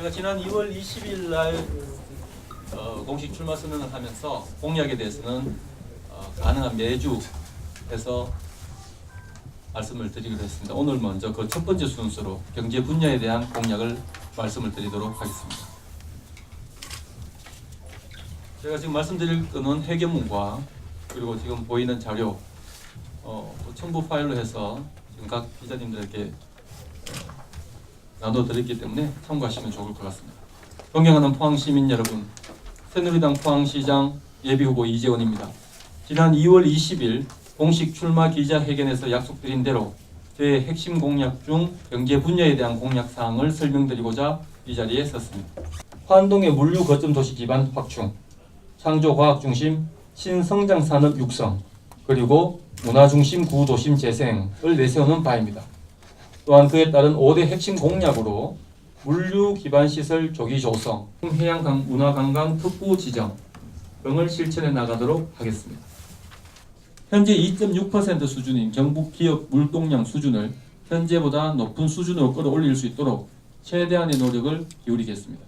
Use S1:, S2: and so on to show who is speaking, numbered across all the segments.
S1: 제가 지난 2월 20일 날 어, 공식 출마 선언을 하면서 공약에 대해서는 어, 가능한 매주 해서 말씀을 드리기로 했습니다. 오늘 먼저 그 첫 번째 순서로 경제 분야에 대한 공약을 말씀을 드리도록 하겠습니다. 제가 지금 말씀드릴 거는 회계문과 그리고 지금 보이는 자료 어, 또 첨부 파일로 해서 지금 각 기자님들에게 나눠드렸기 때문에 참고하시면 좋을 것 같습니다. 존경하는 포항 시민 여러분, 새누리당 포항시장 예비후보 이재원입니다. 지난 2월 20일 공식 출마 기자회견에서 약속드린 대로 제 핵심 공약 중 경제 분야에 대한 공약 사항을 설명드리고자 이 자리에 섰습니다. 환동의 물류 거점 도시 기반 확충, 창조 과학 중심 신성장 산업 육성, 그리고 문화 중심 구도심 재생을 내세우는 바입니다. 또한 그에 따른 5대 핵심 공약으로 물류 기반 시설 조기 조성, 해양 강- 문화 관광 특구 지정 등을 실천해 나가도록 하겠습니다. 현재 2.6% 수준인 경북 기업 물동량 수준을 현재보다 높은 수준으로 끌어올릴 수 있도록 최대한의 노력을 기울이겠습니다.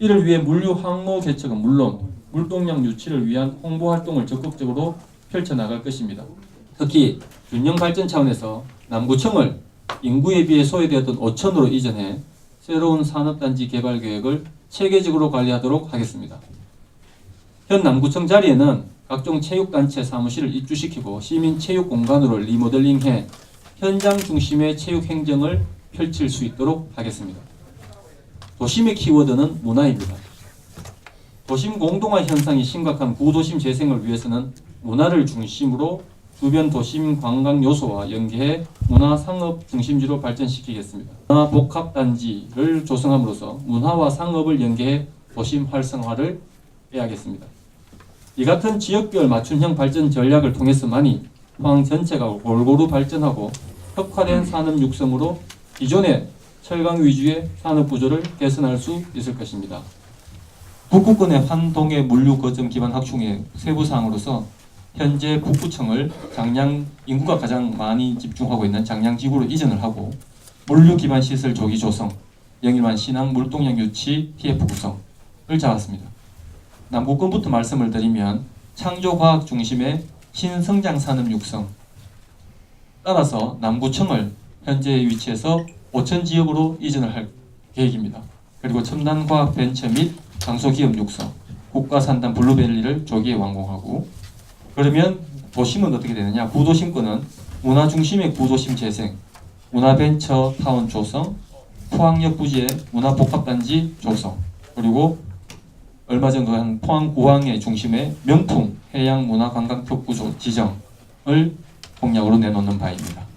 S1: 이를 위해 물류 항로 개척은 물론 물동량 유치를 위한 홍보 활동을 적극적으로 펼쳐 나갈 것입니다. 특히 균형 발전 차원에서 남구청을 인구에 비해 소외되었던 오천으로 이전해 새로운 산업단지 개발 계획을 체계적으로 관리하도록 하겠습니다. 현 남구청 자리에는 각종 체육단체 사무실을 입주시키고 시민 체육 공간으로 리모델링해 현장 중심의 체육 행정을 펼칠 수 있도록 하겠습니다. 도심의 키워드는 문화입니다. 도심 공동화 현상이 심각한 구도심 재생을 위해서는 문화를 중심으로 주변 도심 관광 요소와 연계해 문화 상업 중심지로 발전시키겠습니다. 문화 복합 단지를 조성함으로써 문화와 상업을 연계해 도심 활성화를 해야겠습니다. 이 같은 지역별 맞춤형 발전 전략을 통해서만이 포항 전체가 골고루 발전하고 혁화된 산업 육성으로 기존의 철강 위주의 산업 구조를 개선할 수 있을 것입니다. 북구권의 환동의 물류 거점 기반 확충의 세부 사항으로서 현재 북구청을 장량 인구가 가장 많이 집중하고 있는 장량지구로 이전을 하고 물류 기반 시설 조기 조성, 영일만 신항 물동량 유치 TF 구성을 잡았습니다. 남구권부터 말씀을 드리면 창조과학 중심의 신성장 산업 육성 따라서 남구청을 현재 위치에서 오천 지역으로 이전을 할 계획입니다. 그리고 첨단 과학 벤처 및 강소기업 육성, 국가산단 블루벨리를 조기에 완공하고 그러면 도심은 어떻게 되느냐? 구도심권은 문화 중심의 구도심 재생, 문화 벤처 타운 조성, 포항역 부지의 문화 복합단지 조성, 그리고 얼마 전에 한 포항 구항의 중심의 명품 해양 문화 관광 특구 조- 지정을 공약으로 내놓는 바입니다.